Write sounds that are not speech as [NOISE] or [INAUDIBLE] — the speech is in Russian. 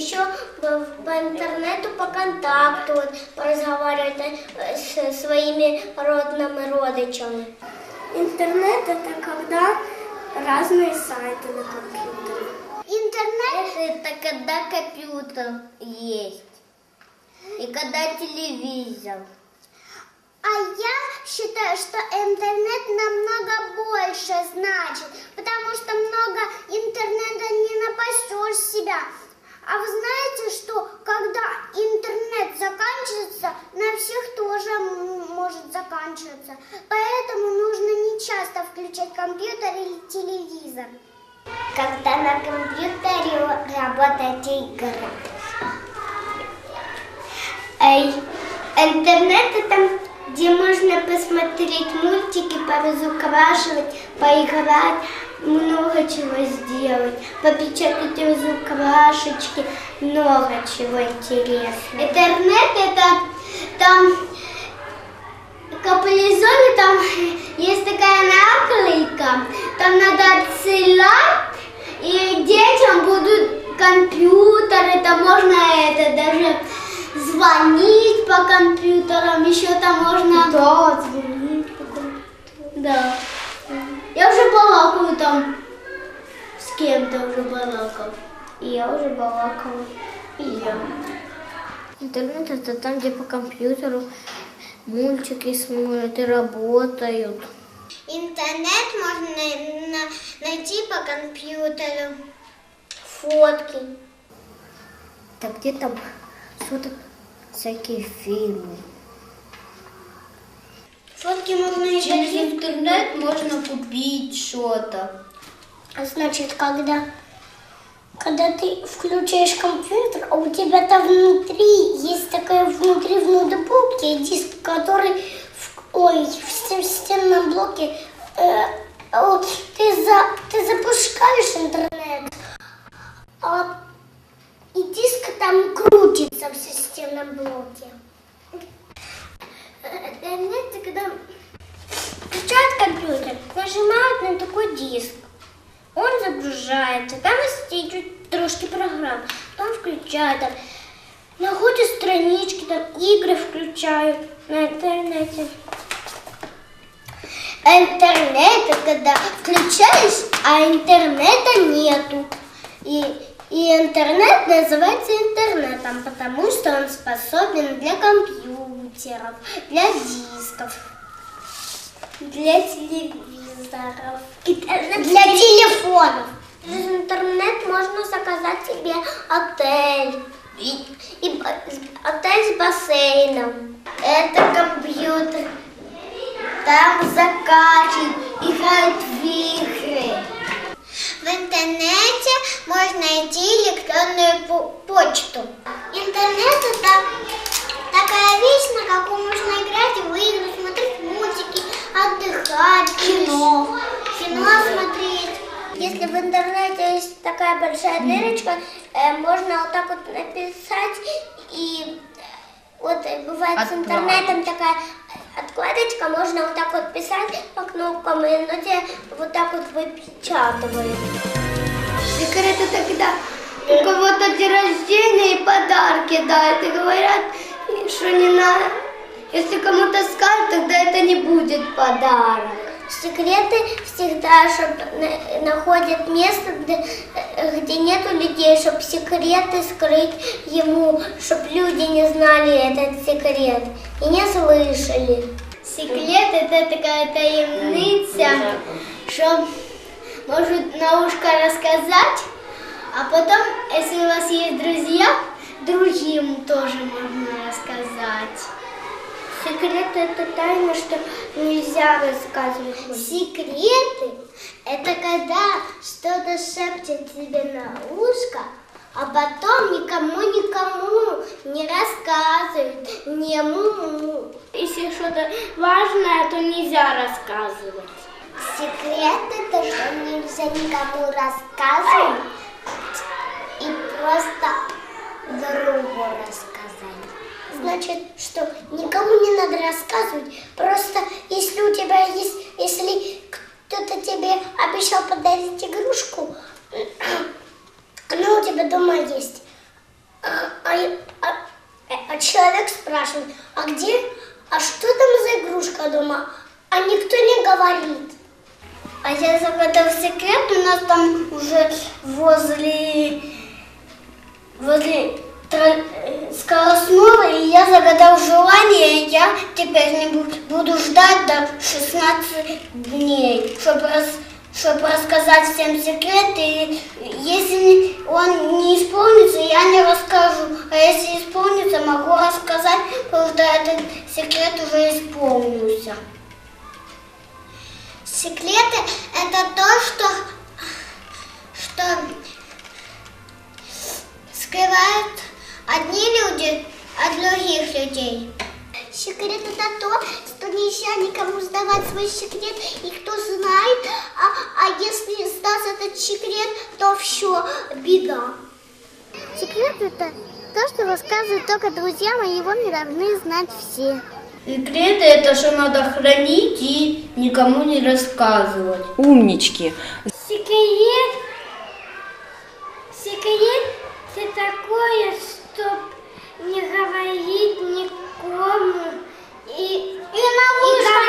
еще по, интернету, по контакту вот, разговаривать э, с своими родными родичами. Интернет это когда разные сайты на компьютере. Интернет это когда компьютер есть и когда телевизор. А я считаю, что интернет намного больше значит, потому что много интернета не напасешь себя. А вы знаете, что когда интернет заканчивается, на всех тоже может заканчиваться. Поэтому нужно не часто включать компьютер или телевизор. Когда на компьютере работает игра. Эй, интернет это где можно посмотреть мультики, поразукрашивать, поиграть, много чего сделать, попечатать разукрашечки, много чего интересного. Интернет это там капализоне там есть такая наклейка, там надо отсылать, и детям будут компьютеры, там можно это даже звонить по компьютерам, еще там можно... Да, звонить по компьютеру. Да. Я уже балакаю там с кем-то уже балакал. И я уже балакала. И я. Интернет это там, где по компьютеру мультики смотрят и работают. Интернет можно найти по компьютеру. Фотки. Так где там фоток всякие фильмы. Фотки можно и Через интернет можно купить что-то. А значит, когда, когда ты включаешь компьютер, а у тебя там внутри есть такая внутри в ноутбуке диск, который в, ой, в стенном блоке э, вот, ты, за, ты запускаешь интернет, а, и диск там крутится в системном блоке. Интернет, когда включают компьютер, нажимают на такой диск. Он загружается, там чуть трошки программ, там включают, там, находят странички, там игры включают на интернете. Интернет когда включаешь, а интернета нету. И, и интернет называется интернетом, потому что он способен для компьютеров, для дисков, для телевизоров, для телефонов. Через интернет можно заказать себе отель. И, и отель с бассейном. Это компьютер. Там закачивают, играют в игры. В интернете можно найти электронную по- почту. Интернет это такая вещь, на какую можно играть в игры, смотреть мультики, отдыхать, кино, кино смотреть. Если в интернете есть такая большая дырочка, э, можно вот так вот написать и э, вот э, бывает с интернетом такая откладочка, можно вот так вот писать по кнопкам, и оно тебе вот так вот выпечатывает. Секрет это когда у кого-то день рождения и подарки дают, и говорят, что не надо. Если кому-то скажут, тогда это не будет подарок. Секреты всегда чтоб, на- находят место, где, где нету людей, чтобы секреты скрыть ему, чтобы люди не знали этот секрет и не слышали. Секрет это такая таємниця, що можуть на ушко рассказать, а потом, если у вас есть друзья, другим тоже можно рассказать. Секреты это тайна, что нельзя рассказывать. Секреты это когда что-то шепчет тебе на ушко, а потом никому никому не рассказывают, не му Если что-то важное, то нельзя рассказывать. Секрет это что нельзя никому рассказывать и просто другу рассказать. Значит, что никому не надо рассказывать, просто если у тебя есть, если кто-то тебе обещал подарить игрушку, [CLEARS THROAT] она у тебя дома есть, А, а, а, а человек спрашивает, а где, а что там за игрушка дома? А никто не говорит. А я загадал секрет, у нас там уже возле, возле э, скоростного, и я загадал желание, я теперь не буду, ждать до 16 дней, чтобы, чтобы рассказать всем секрет, и если он не исполнится, я не расскажу, а если исполнится, могу рассказать, потому что этот секрет уже исполнился. Секреты – это то, что, что скрывают одни люди от других людей. Секрет – это то, что нельзя никому сдавать свой секрет, и кто знает, а, а если сдаст этот секрет, то все, беда. Секрет – это то, что рассказывают только друзьям, и его не должны знать все. Секреты это что надо хранить и никому не рассказывать. Умнички. Секрет, секрет это такое, что не говорить никому. И, и, на